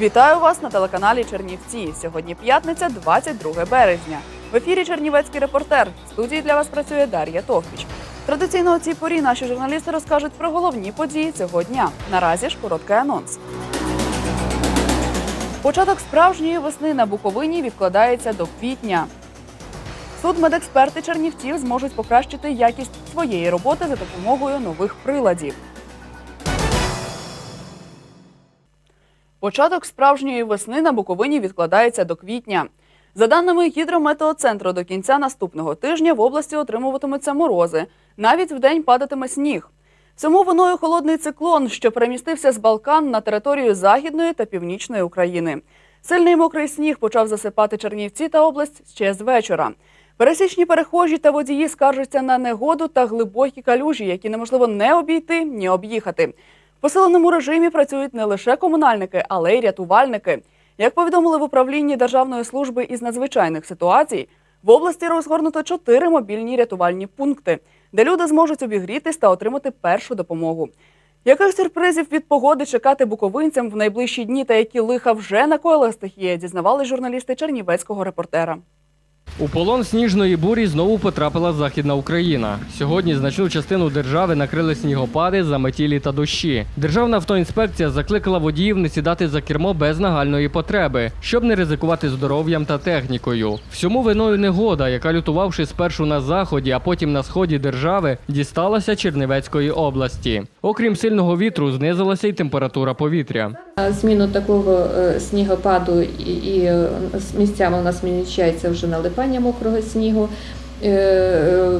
Вітаю вас на телеканалі Чернівці. Сьогодні п'ятниця, 22 березня. В ефірі Чернівецький репортер. В студії для вас працює Дар'я Товпіч. Традиційно у цій порі наші журналісти розкажуть про головні події цього дня. Наразі ж короткий анонс. Початок справжньої весни на Буковині відкладається до квітня. Судмедексперти Чернівців зможуть покращити якість своєї роботи за допомогою нових приладів. Початок справжньої весни на Буковині відкладається до квітня. За даними гідрометеоцентру, до кінця наступного тижня в області отримуватимуться морози. Навіть вдень падатиме сніг. Всьому виною холодний циклон, що перемістився з Балкан на територію Західної та Північної України. Сильний мокрий сніг почав засипати Чернівці та область ще з вечора. Пересічні перехожі та водії скаржаться на негоду та глибокі калюжі, які неможливо не обійти, ні об'їхати. В посиленому режимі працюють не лише комунальники, але й рятувальники. Як повідомили в управлінні Державної служби із надзвичайних ситуацій, в області розгорнуто чотири мобільні рятувальні пункти, де люди зможуть обігрітись та отримати першу допомогу. Яких сюрпризів від погоди чекати буковинцям в найближчі дні та які лиха вже накоїла стихія, дізнавали журналісти Чернівецького репортера. У полон сніжної бурі знову потрапила Західна Україна. Сьогодні значну частину держави накрили снігопади, заметілі та дощі. Державна автоінспекція закликала водіїв не сідати за кермо без нагальної потреби, щоб не ризикувати здоров'ям та технікою. Всьому виною негода, яка лютувавши спершу на заході, а потім на сході держави, дісталася Чернівецької області. Окрім сильного вітру, знизилася й температура повітря. Зміну такого е, снігопаду і, е, місцями у нас відмічається вже налипання мокрого снігу, е,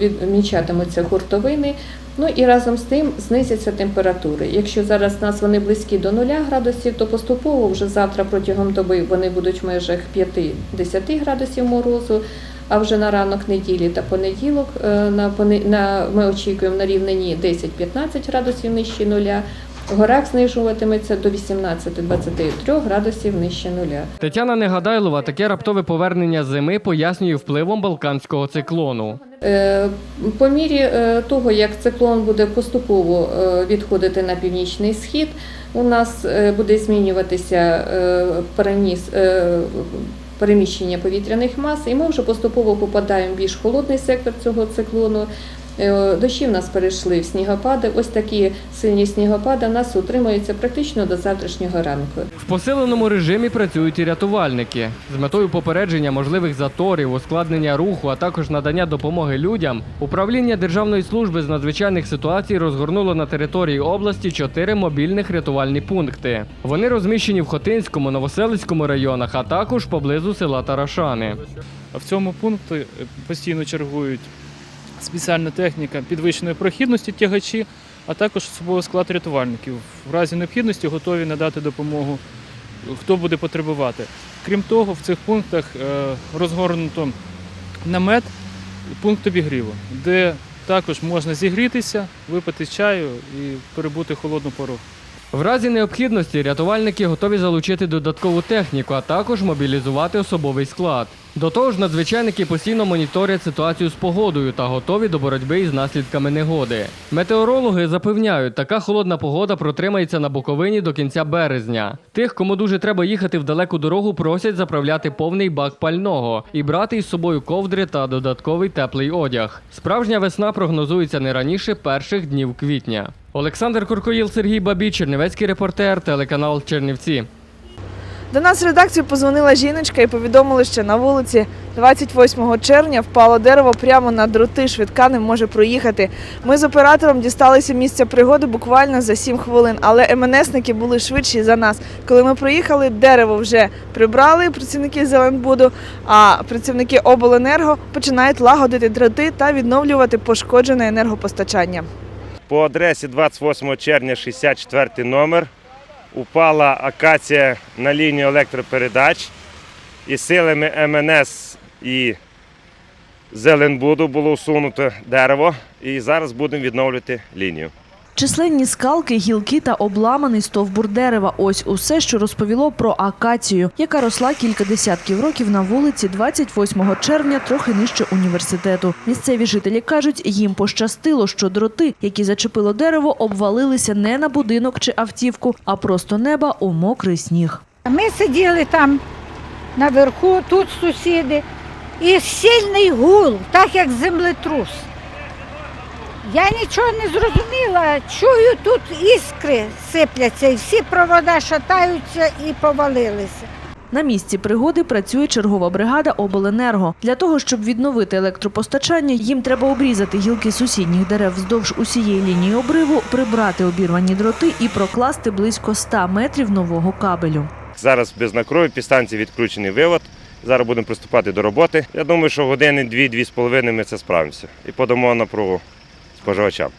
відмічатимуться хуртовини. Ну і разом з тим знизяться температури. Якщо зараз у нас вони близькі до 0 градусів, то поступово вже завтра протягом доби вони будуть в межах 5-10 градусів морозу. А вже на ранок неділі та понеділок е, ми очікуємо на рівнині 10-15 градусів нижче нуля. В горах знижуватиметься до 18-23 градусів нижче нуля. Тетяна Негадайлова таке раптове повернення зими пояснює впливом балканського циклону. Е, По мірі е, того, як циклон буде поступово е, відходити на північний схід, у нас буде змінюватися переніс, переміщення повітряних мас, і ми вже поступово попадаємо в більш холодний сектор цього циклону. Е, Дощі в нас перейшли в снігопади. Ось такі сильні снігопади в нас утримуються практично до завтрашнього ранку. В посиленому режимі працюють і рятувальники. З метою попередження можливих заторів, ускладнення руху, а також надання допомоги людям, управління Державної служби з надзвичайних ситуацій розгорнуло на території області чотири мобільних рятувальні пункти. Вони розміщені в Хотинському, Новоселицькому районах, а також поблизу села Тарашани. В цьому пункті постійно чергують спеціальна техніка підвищеної прохідності тягачі, а також особовий склад рятувальників. В разі необхідності готові надати допомогу, хто буде потребувати. Крім того, в цих пунктах е, розгорнуто намет, пункт обігріву, де також можна зігрітися, випити чаю і перебути холодну пору. В разі необхідності рятувальники готові залучити додаткову техніку, а також мобілізувати особовий склад. До того ж, надзвичайники постійно моніторять ситуацію з погодою та готові до боротьби із наслідками негоди. Метеорологи запевняють, така холодна погода протримається на Буковині до кінця березня. Тих, кому дуже треба їхати в далеку дорогу, просять заправляти повний бак пального і брати із собою ковдри та додатковий теплий одяг. Справжня весна прогнозується не раніше перших днів квітня. Олександр Куркоїл, Сергій Бабій, Чернівецький репортер, телеканал Чернівці. До нас в редакцію позвонила жіночка і повідомили, що на вулиці 28 червня впало дерево прямо на дроти. Швидка не може проїхати. Ми з оператором дісталися місця пригоди буквально за 7 хвилин, але МНСники були швидші за нас. Коли ми приїхали, дерево вже прибрали працівники Зеленбуду, а працівники обленерго починають лагодити дроти та відновлювати пошкоджене енергопостачання. По адресі 28 червня 64 номер. Упала акація на лінію електропередач. І силами МНС і Зеленбуду було усунуто дерево. І зараз будемо відновлювати лінію. Численні скалки, гілки та обламаний стовбур дерева. Ось усе, що розповіло про акацію, яка росла кілька десятків років на вулиці 28 червня, трохи нижче університету. Місцеві жителі кажуть, їм пощастило, що дроти, які зачепило дерево, обвалилися не на будинок чи автівку, а просто неба у мокрий сніг. Ми сиділи там наверху, тут сусіди, і сильний гул, так як землетрус. Я нічого не зрозуміла. Чую, тут іскри сипляться, і всі провода шатаються і повалилися. На місці пригоди працює чергова бригада обленерго. Для того, щоб відновити електропостачання, їм треба обрізати гілки сусідніх дерев вздовж усієї лінії обриву, прибрати обірвані дроти і прокласти близько 100 метрів нового кабелю. Зараз без накрою, підстанції відключений вивод. Зараз будемо приступати до роботи. Я думаю, що години дві-дві з половиною ми це справимося і подамо напругу споживачам.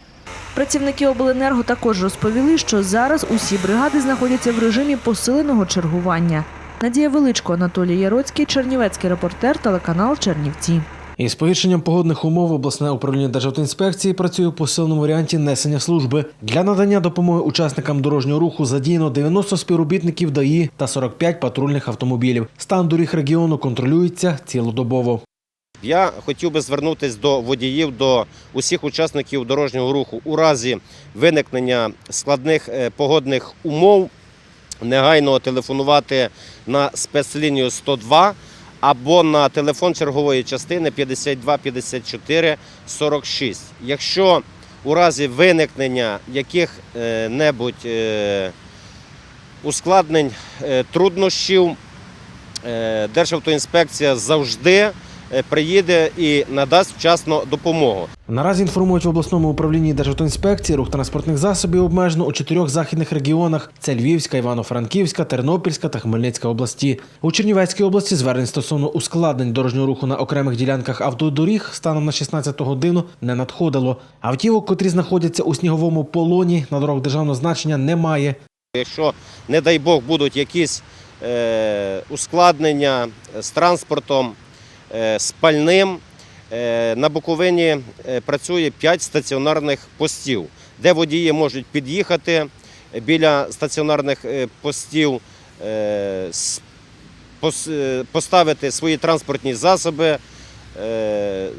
Працівники обленерго також розповіли, що зараз усі бригади знаходяться в режимі посиленого чергування. Надія Величко, Анатолій Яроцький, Чернівецький репортер, телеканал Чернівці. Із погіршенням погодних умов обласне управління Державтоінспекції працює у посиленому варіанті несення служби. Для надання допомоги учасникам дорожнього руху задіяно 90 співробітників ДАІ та 45 патрульних автомобілів. Стан доріг регіону контролюється цілодобово. Я хотів би звернутися до водіїв, до усіх учасників дорожнього руху у разі виникнення складних е, погодних умов негайно телефонувати на спецлінію 102 або на телефон чергової частини 52 54 46. Якщо у разі виникнення яких-небудь е, ускладнень, е, труднощів, Державтоінспекція завжди приїде і надасть вчасно допомогу. Наразі інформують в обласному управлінні Державтоінспекції рух транспортних засобів обмежено у чотирьох західних регіонах: це Львівська, Івано-Франківська, Тернопільська та Хмельницька області. У Чернівецькій області звернень стосовно ускладнень дорожнього руху на окремих ділянках автодоріг станом на 16 годину не надходило. Автівок, котрі знаходяться у сніговому полоні, на дорогах державного значення немає. Якщо, не дай Бог, будуть якісь е, ускладнення з транспортом, е, з пальним, е, на Буковині е, працює 5 стаціонарних постів, де водії можуть під'їхати біля стаціонарних постів, поставити свої транспортні засоби,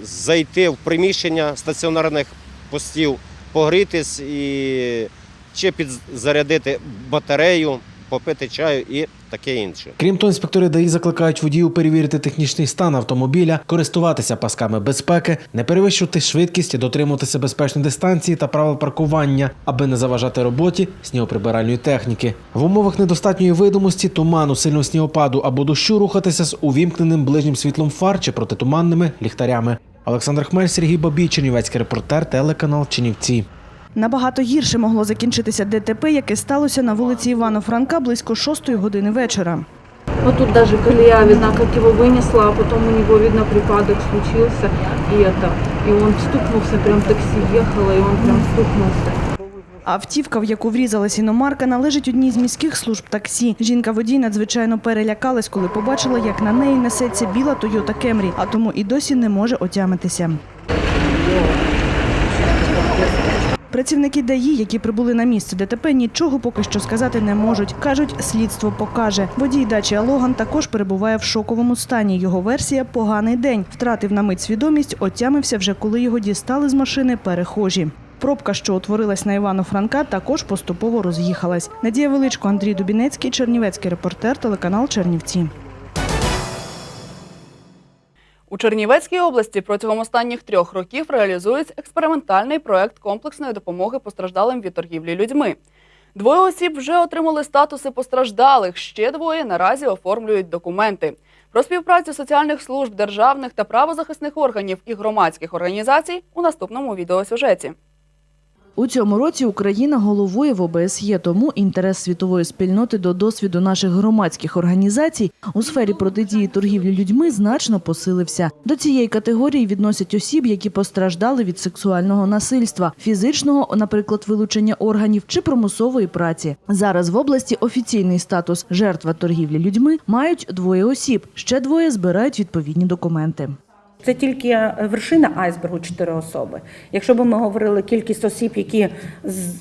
зайти в приміщення стаціонарних постів, погрітись і чи підзарядити батарею, попити чаю і таке інше. Крім того, інспектори ДАІ закликають водіїв перевірити технічний стан автомобіля, користуватися пасками безпеки, не перевищувати швидкість, дотримуватися безпечної дистанції та правил паркування, аби не заважати роботі снігоприбиральної техніки. В умовах недостатньої видимості, туману, сильного снігопаду або дощу рухатися з увімкненим ближнім світлом фар чи протитуманними ліхтарями. Олександр Хмель, Сергій Бабій, Чернівецький репортер, телеканал Чинівці. Набагато гірше могло закінчитися ДТП, яке сталося на вулиці Івано Франка близько 6 години вечора. Вот тут даже колея видна, как его вынесло, а потом у него, видно, припадок случился, и это, и он стукнулся, прям такси ехало, и он прям стукнулся. Автівка, в яку врізалась іномарка, належить одній з міських служб таксі. Жінка-водій надзвичайно перелякалась, коли побачила, як на неї несеться біла Toyota Camry, а тому і досі не може отямитися. Працівники ДАІ, які прибули на місце ДТП, нічого поки що сказати не можуть. Кажуть, слідство покаже. Водій дачі Алоган також перебуває в шоковому стані. Його версія поганий день. Втратив на мить свідомість, отямився вже коли його дістали з машини перехожі. Пробка, що утворилась на Івано Франка, також поступово роз'їхалась. Надія Величко, Андрій Дубінецький, Чернівецький репортер, телеканал Чернівці. У Чернівецькій області протягом останніх трьох років реалізується експериментальний проект комплексної допомоги постраждалим від торгівлі людьми. Двоє осіб вже отримали статуси постраждалих. Ще двоє наразі оформлюють документи. Про співпрацю соціальних служб, державних та правозахисних органів і громадських організацій у наступному відеосюжеті. У цьому році Україна головує в ОБСЄ, тому інтерес світової спільноти до досвіду наших громадських організацій у сфері протидії торгівлі людьми значно посилився. До цієї категорії відносять осіб, які постраждали від сексуального насильства, фізичного, наприклад, вилучення органів чи примусової праці. Зараз в області офіційний статус жертва торгівлі людьми мають двоє осіб. Ще двоє збирають відповідні документи. Це тільки е, вершина айсбергу чотири особи. Якщо б ми говорили кількість осіб, які,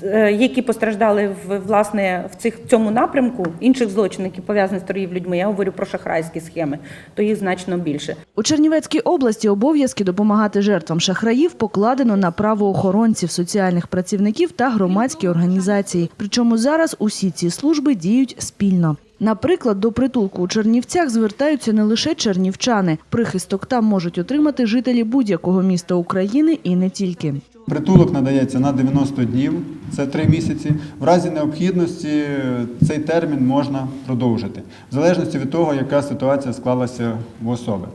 е, які постраждали в, власне, в цих, в цьому напрямку, інших злочинів, які пов'язані з торгівлею людьми, я говорю про шахрайські схеми, то їх значно більше. У Чернівецькій області обов'язки допомагати жертвам шахраїв покладено на правоохоронців, соціальних працівників та громадські організації. Причому зараз усі ці служби діють спільно. Наприклад, до притулку у Чернівцях звертаються не лише чернівчани. Прихисток там можуть отримати жителі будь-якого міста України і не тільки. Притулок надається на 90 днів, це 3 місяці. В разі необхідності е, цей термін можна продовжити, в залежності від того, яка ситуація склалася в особи.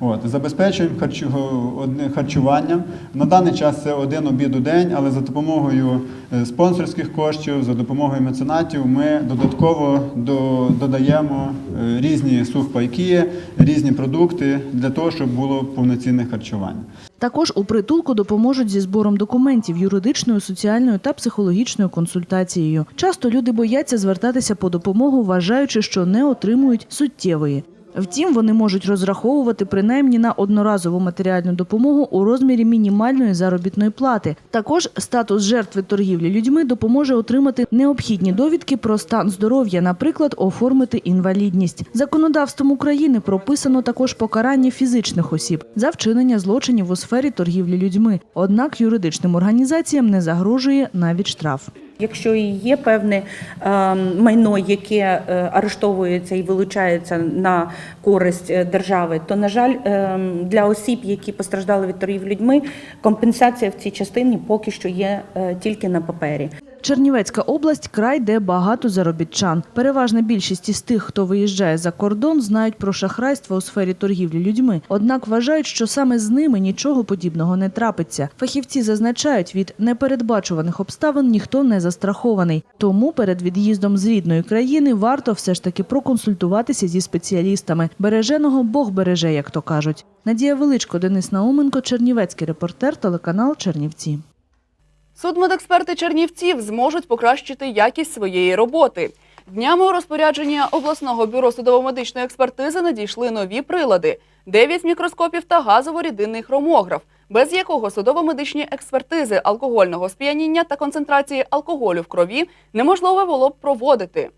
От, забезпечуємо харчу- харчуванням. На даний час це один обід у день, але за допомогою е, спонсорських коштів, за допомогою меценатів ми додатково до- додаємо е, різні сувпайки, різні продукти для того, щоб було повноцінне харчування. Також у притулку допоможуть зі збором документів, юридичною, соціальною та психологічною консультацією. Часто люди бояться звертатися по допомогу, вважаючи, що не отримують суттєвої. Втім, вони можуть розраховувати принаймні на одноразову матеріальну допомогу у розмірі мінімальної заробітної плати. Також статус жертви торгівлі людьми допоможе отримати необхідні довідки про стан здоров'я, наприклад, оформити інвалідність. Законодавством України прописано також покарання фізичних осіб за вчинення злочинів у сфері торгівлі людьми. Однак юридичним організаціям не загрожує навіть штраф. Якщо і є певне е, майно, яке е, арештовується і вилучається на користь е, держави, то на жаль, е, для осіб, які постраждали від торгів людьми, компенсація в цій частині поки що є е, тільки на папері. Чернівецька область край, де багато заробітчан. Переважна більшість із тих, хто виїжджає за кордон, знають про шахрайство у сфері торгівлі людьми. Однак вважають, що саме з ними нічого подібного не трапиться. Фахівці зазначають, від непередбачуваних обставин ніхто не застрахований. Тому перед від'їздом з рідної країни варто все ж таки проконсультуватися зі спеціалістами. Береженого Бог береже, як то кажуть. Надія Величко, Денис Науменко, Чернівецький репортер, телеканал Чернівці. Судмедексперти Чернівців зможуть покращити якість своєї роботи. Днями у розпорядження обласного бюро судово-медичної експертизи надійшли нові прилади: 9 мікроскопів та газово-рідинний хромограф, без якого судово-медичні експертизи алкогольного сп'яніння та концентрації алкоголю в крові неможливо було б проводити.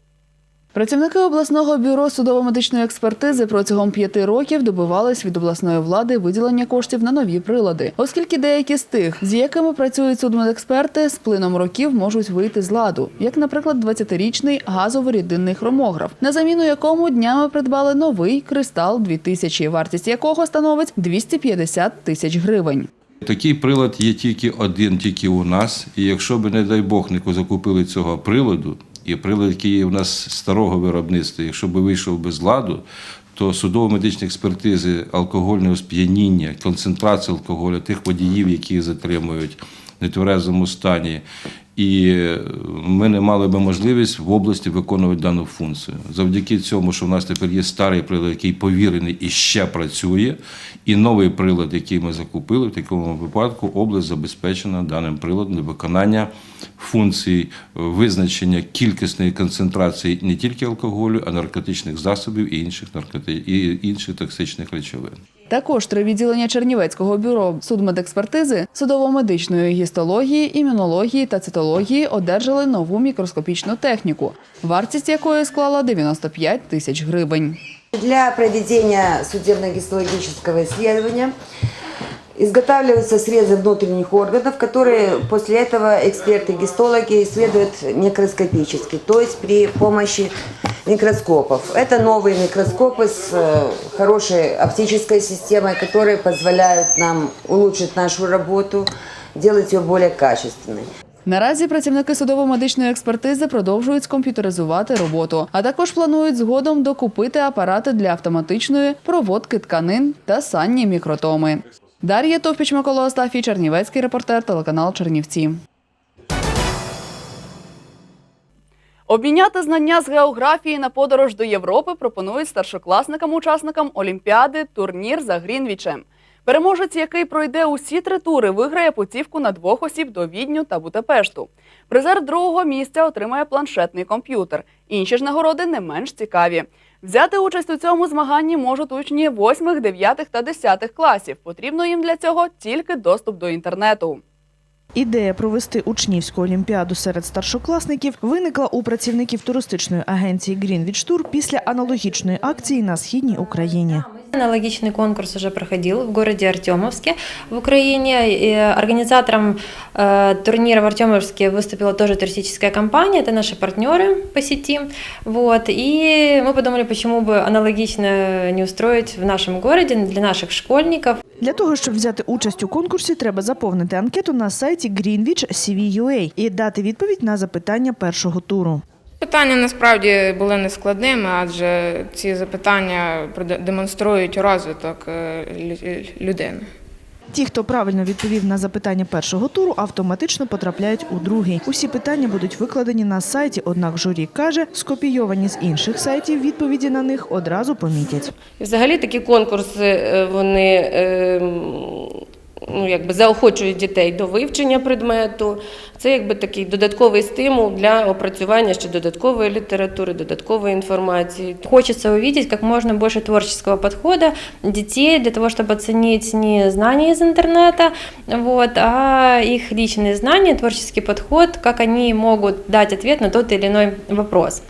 Працівники обласного бюро судово-медичної експертизи протягом п'яти років добивались від обласної влади виділення коштів на нові прилади, оскільки деякі з тих, з якими працюють судмедексперти, з плином років можуть вийти з ладу, як, наприклад, 20-річний газово-рідинний хромограф, на заміну якому днями придбали новий кристал 2000, вартість якого становить 250 тисяч гривень. Такий прилад є тільки один, тільки у нас. І якщо б, не дай Бог, не закупили цього приладу, і прилад, який є у нас старого виробництва, якщо б вийшов без ладу, то судово-медичні експертизи алкогольного сп'яніння, концентрації алкоголю, тих водіїв, які затримують в нетверезому стані. І е, ми не мали би можливість в області виконувати дану функцію. Завдяки цьому, що в нас тепер є старий прилад, який повірений і ще працює, і новий прилад, який ми закупили, в такому випадку область забезпечена даним приладом для виконання функцій визначення кількісної концентрації не тільки алкоголю, а наркотичних засобів і інших наркоти... і інших токсичних речовин. Також три відділення Чернівецького бюро судмедекспертизи, судово-медичної гістології, імунології та цитології одержали нову мікроскопічну техніку, вартість якої склала 95 тисяч гривень. Для проведения судебно-гистологического исследования изготавливаются срезы внутренних органов, которые после этого эксперты-гистологи исследуют микроскопически, то есть при помощи микроскопов. Это новые микроскопы с э, хорошей оптической системой, которые позволяют нам улучшить нашу работу, делать ее более качественной. Наразі працівники судово-медичної експертизи продовжують скомп'ютеризувати роботу, а також планують згодом докупити апарати для автоматичної проводки тканин та санні мікротоми. Дар'я Товпіч, Микола Остафій, Чернівецький репортер, телеканал Чернівці. Обміняти знання з географії на подорож до Європи пропонують старшокласникам-учасникам Олімпіади турнір за Грінвічем. Переможець, який пройде усі три тури, виграє путівку на двох осіб до Відню та Будапешту. Призер другого місця отримає планшетний комп'ютер. Інші ж нагороди не менш цікаві. Взяти участь у цьому змаганні можуть учні 8, 9 та 10 класів. Потрібно їм для цього тільки доступ до інтернету. Ідея провести учнівську олімпіаду серед старшокласників виникла у працівників туристичної агенції Greenwich Tour після аналогічної акції на східній Україні. Аналогичный конкурс уже проходил в городе Артемовске в Украине. И организатором э, турнира в Артемовске выступила тоже туристическая компания, это наши партнеры по сети. Вот. И мы подумали, почему бы аналогично не устроить в нашем городе для наших школьников. Для того, щоб взяти участь у конкурсі, треба заповнити анкету на сайті Greenwich CV.ua і дати відповідь на запитання першого туру. Питання насправді були нескладними, адже ці запитання демонструють розвиток е, людини. Ті, хто правильно відповів на запитання першого туру, автоматично потрапляють у другий. Усі питання будуть викладені на сайті, однак журі каже, скопійовані з інших сайтів відповіді на них одразу помітять. Взагалі такі конкурси е, вони ну, якби заохочують дітей до вивчення предмету. Це якби такий додатковий стимул для опрацювання ще додаткової літератури, додаткової інформації. Хочется увидеть как можно больше творческого подхода детей для того, чтобы оценить не знания из интернета, вот, а их личные знания, творческий подход, как они могут дать ответ на тот или иной вопрос.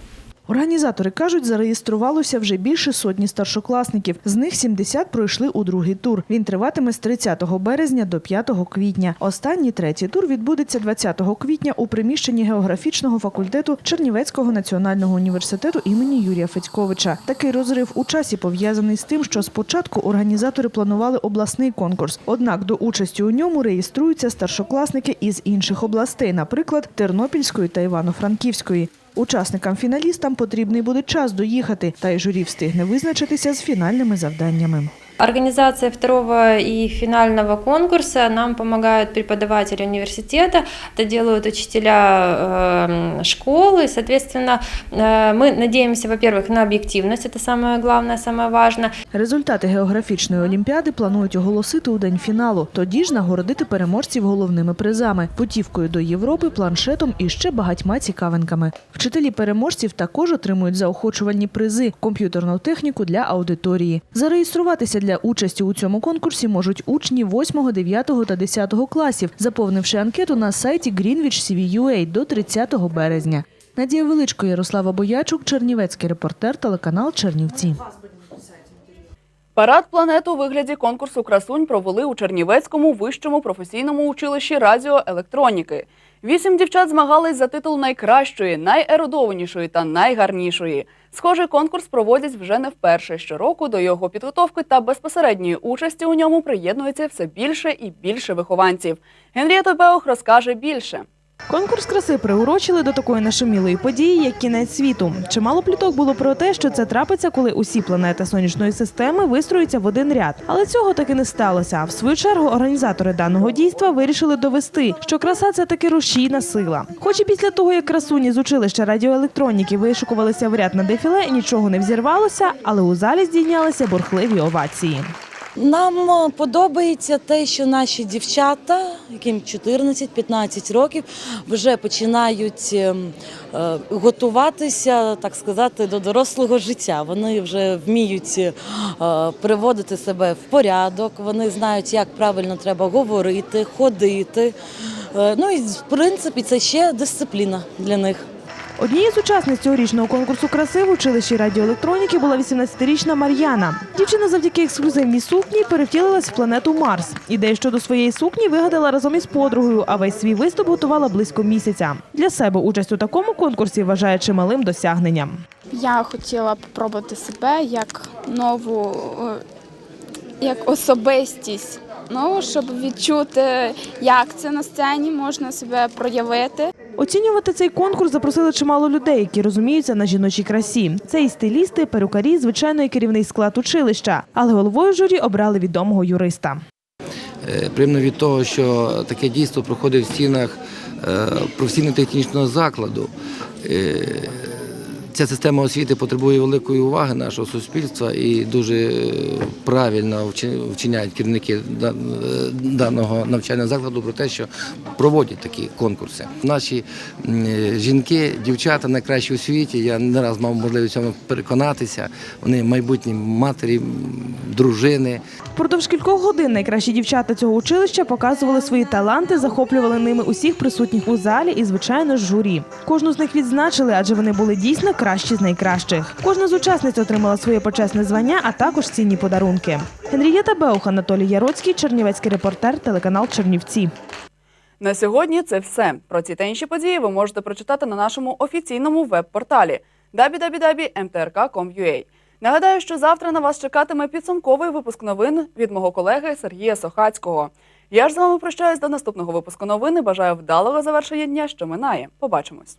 Організатори кажуть, зареєструвалося вже більше сотні старшокласників. З них 70 пройшли у другий тур. Він триватиме з 30 березня до 5 квітня. Останній третій тур відбудеться 20 квітня у приміщенні географічного факультету Чернівецького національного університету імені Юрія Федьковича. Такий розрив у часі пов'язаний з тим, що спочатку організатори планували обласний конкурс. Однак до участі у ньому реєструються старшокласники із інших областей, наприклад, Тернопільської та Івано-Франківської. Учасникам-фіналістам потрібний буде час доїхати, та й журі встигне визначитися з фінальними завданнями. Организация второго и финального конкурса нам помогают преподаватели университета, это делают учителя э, школы. Соответственно, э, мы надеемся, во-первых, на объективность, это самое главное, самое важное. Результати географічної олімпіади планують оголосити у день фіналу. Тоді ж нагородити переможців головними призами, путівкою до Європи, планшетом і ще багатьма цікавинками. Вчителі переможців також отримують заохочувальні призи, комп'ютерну техніку для аудиторії. Зареєструватися для участі у цьому конкурсі можуть учні 8, 9 та 10 класів, заповнивши анкету на сайті Greenwich CV.ua до 30 березня. Надія Величко, Ярослава Боячук, Чернівецький репортер, телеканал Чернівці. Парад планет у вигляді конкурсу красунь провели у Чернівецькому вищому професійному училищі радіоелектроніки. Вісім дівчат змагались за титул найкращої, найерудованішої та найгарнішої. Схожий конкурс проводять вже не вперше. Щороку до його підготовки та безпосередньої участі у ньому приєднується все більше і більше вихованців. Генрія Тобеох розкаже більше. Конкурс краси приурочили до такої нашумілої події, як кінець світу. Чимало пліток було про те, що це трапиться, коли усі планети сонячної системи вистроються в один ряд. Але цього таки не сталося. В свою чергу організатори даного дійства вирішили довести, що краса це таки рушійна сила. Хоч і після того, як красуні з училища радіоелектроніки вишукувалися в ряд на дефіле, нічого не взірвалося, але у залі здійнялися бурхливі овації. Нам е, подобається те, що наші дівчата, яким 14-15 років, вже починають ем, е, готуватися, так сказати, до дорослого життя. Вони вже вміють е, приводити себе в порядок, вони знають, як правильно треба говорити, ходити. Е, Ну і в принципі це ще дисципліна для них. Однією з учасниць цьогорічного конкурсу краси в училищі радіоелектроніки була 18-річна Мар'яна. Дівчина завдяки ексклюзивній сукні перевтілилась в планету Марс. Ідею щодо своєї сукні вигадала разом із подругою, а весь свій виступ готувала близько місяця. Для себе участь у такому конкурсі вважає чималим досягненням. Я хотіла спробувати себе як нову е, як особистість, ну, щоб відчути, як це на сцені можна себе проявити. Оцінювати цей конкурс запросили чимало людей, які розуміються на жіночій красі. Це і стилісти, перукарі, звичайно, і керівний склад училища. Але головою журі обрали відомого юриста. Е, Приємно від того, що таке дійство проходить в стінах е, професійно-технічного закладу. Ця система освіти потребує великої уваги нашого суспільства і дуже е, правильно вчиняють керівники е, даного навчального закладу про те, що проводять такі конкурси. Наші е, жінки, дівчата найкращі у світі. Я не раз мав можливість цьому переконатися. Вони майбутні матері, дружини. Впродовж кількох годин найкращі дівчата цього училища показували свої таланти, захоплювали ними усіх присутніх у залі і, звичайно журі. Кожну з них відзначили, адже вони були дійсно кращі з найкращих. Кожна з учасниць отримала своє почесне звання, а також цінні подарунки. Генрієта Беух, Анатолій Яроцький, Чернівецький репортер, телеканал Чернівці. На сьогодні це все. Про ці та інші події ви можете прочитати на нашому офіційному веб-порталі www.mtrk.com.ua. Нагадаю, що завтра на вас чекатиме підсумковий випуск новин від мого колеги Сергія Сохацького. Я ж з вами прощаюсь до наступного випуску новини. Бажаю вдалого завершення дня, що минає. Побачимось.